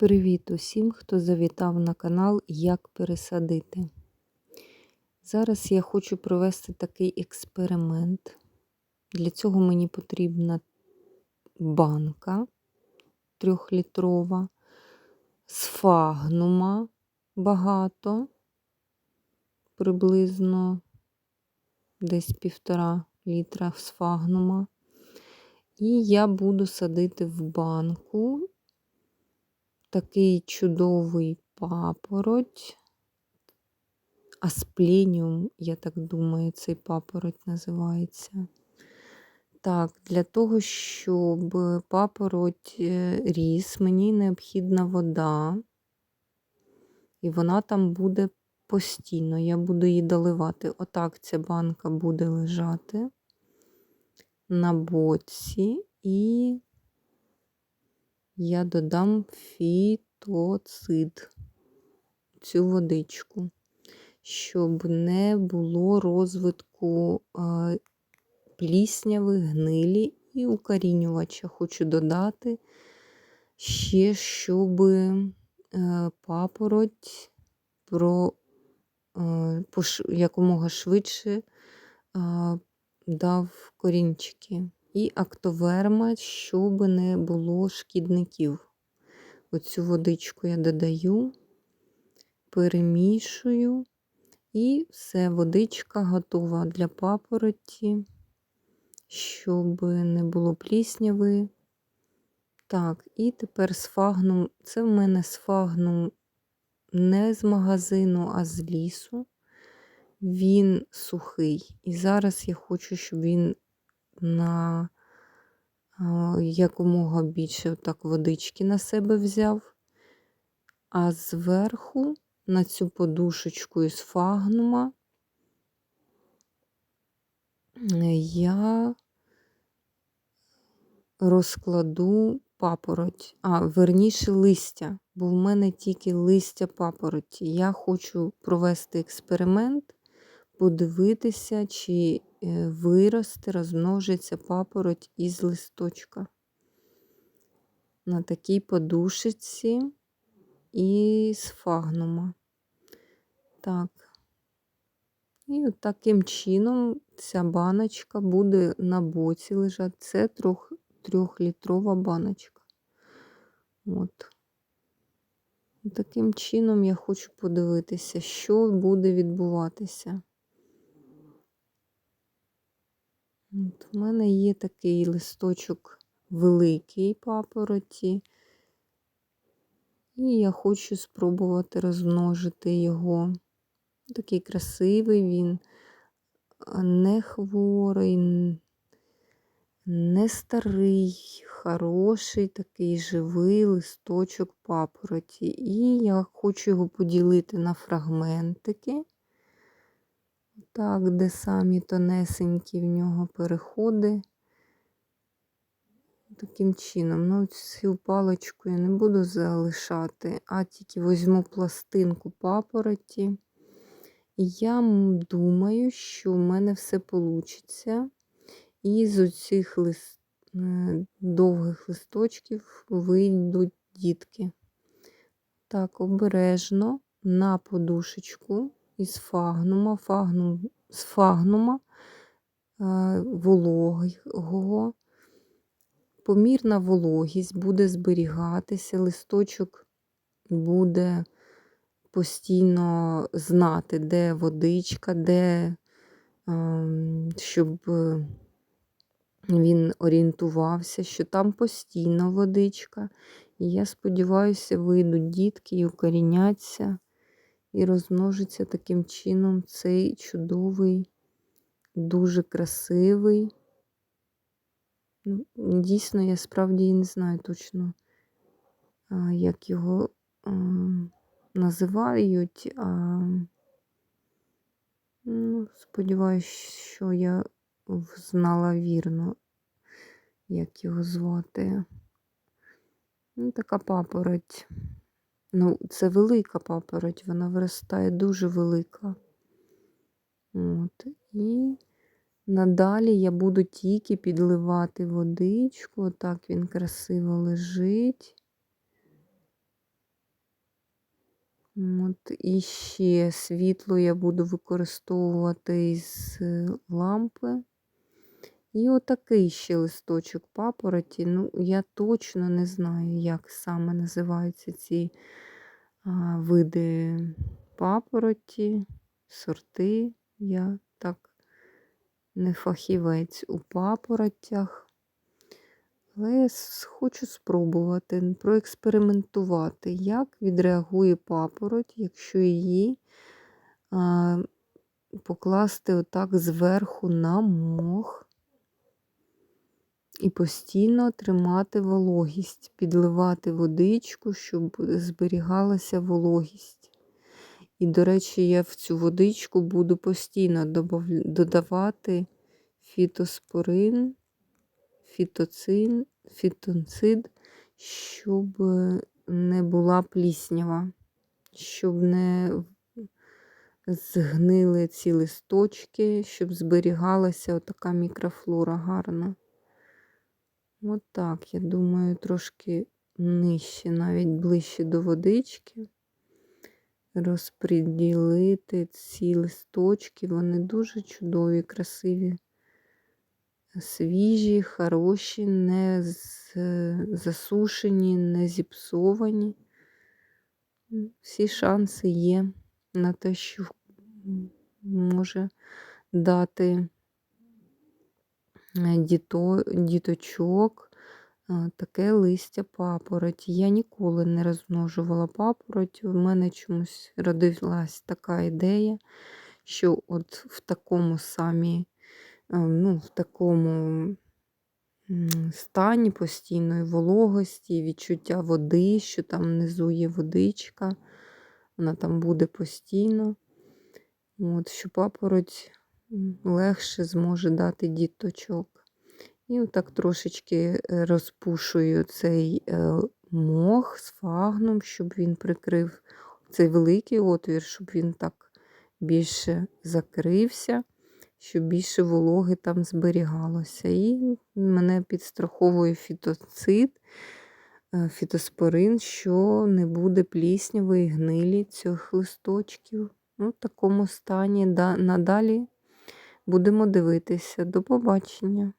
Привіт усім, хто завітав на канал Як пересадити. Зараз я хочу провести такий експеримент. Для цього мені потрібна банка трьохлітрова, сфагнума багато, приблизно десь півтора літра сфагнума. І я буду садити в банку такий чудовий папороть. Аспленіум, я так думаю, цей папороть називається. Так, для того, щоб папороть е, ріс, мені необхідна вода, і вона там буде постійно. Я буду її доливати. Отак ця банка буде лежати на боці, і я додам фітоцид, цю водичку, щоб не було розвитку плісняви, гнилі і укорінювача. Хочу додати ще, щоб е, папороть про е, якомога швидше дав корінчики і актоверма, щоб не було шкідників. Оцю водичку я додаю, перемішую, і все, водичка готова для папороті, щоб не було плісняви. Так, і тепер сфагнум. Це в мене сфагнум не з магазину, а з лісу. Він сухий. І зараз я хочу, щоб він на якомога більше так водички на себе взяв, а зверху на цю подушечку із фагнума я розкладу папороть, а верніше листя, бо в мене тільки листя папороті. Я хочу провести експеримент, подивитися, чи Е, виросте, розмножиться папороть із листочка. На такій подушечці і з фагнума. Так. І от таким чином ця баночка буде на боці лежати. Це трьох, трьохлітрова баночка. От. Таким чином я хочу подивитися, що буде відбуватися. От У мене є такий листочок великий папороті, і я хочу спробувати розмножити його. Такий красивий він, не хворий, не старий, хороший такий живий листочок папороті. І я хочу його поділити на фрагментики. Так, де самі тонесенькі в нього переходи. Таким чином, ну, цю паличку я не буду залишати, а тільки візьму пластинку папороті. І я думаю, що в мене все вийде. І з оцих лист... Е, довгих листочків вийдуть дітки. Так, обережно на подушечку із фагнума, фагнум, з фагнума е, вологого. Помірна вологість буде зберігатися, листочок буде постійно знати, де водичка, де, ем, щоб він орієнтувався, що там постійно водичка. І я сподіваюся, вийдуть дітки і укоріняться і розмножиться таким чином цей чудовий, дуже красивий. Ну, Дійсно, я справді не знаю точно, як його називають. А, ну, Сподіваюсь, що я знала вірно, як його звати. Ну, Така папороть. Ну, це велика папороть, вона виростає дуже велика. От. І надалі я буду тільки підливати водичку. Отак він красиво лежить. От, і ще світло я буду використовувати з лампи. І отакий ще листочок папороті. Ну, я точно не знаю, як саме називаються ці а, види папороті, сорти. Я так не фахівець у папоротях. Але я хочу спробувати проекспериментувати, як відреагує папороть, якщо її а, покласти отак зверху на мох і постійно тримати вологість, підливати водичку, щоб зберігалася вологість. І, до речі, я в цю водичку буду постійно додавати фітоспорин, фітоцин, фітонцид, щоб не була пліснява, щоб не згнили ці листочки, щоб зберігалася отака мікрофлора гарна. От так, я думаю, трошки нижче, навіть ближче до водички. Розподілити ці листочки. Вони дуже чудові, красиві, свіжі, хороші, не засушені, не зіпсовані. Всі шанси є на те, що може дати діто, діточок е, таке листя папороті. Я ніколи не розмножувала папороть. У мене чомусь родилась така ідея, що от в такому самі, е, ну, в такому стані постійної вологості, відчуття води, що там внизу є водичка, вона там буде постійно. От, що папороть легше зможе дати діточок. І отак трошечки е, розпушую цей е, мох з фагном, щоб він прикрив цей великий отвір, щоб він так більше закрився, щоб більше вологи там зберігалося. І мене підстраховує фітоцид, е, фітоспорин, що не буде пліснявої гнилі цих листочків. Ну, в такому стані надалі будемо дивитися. До побачення.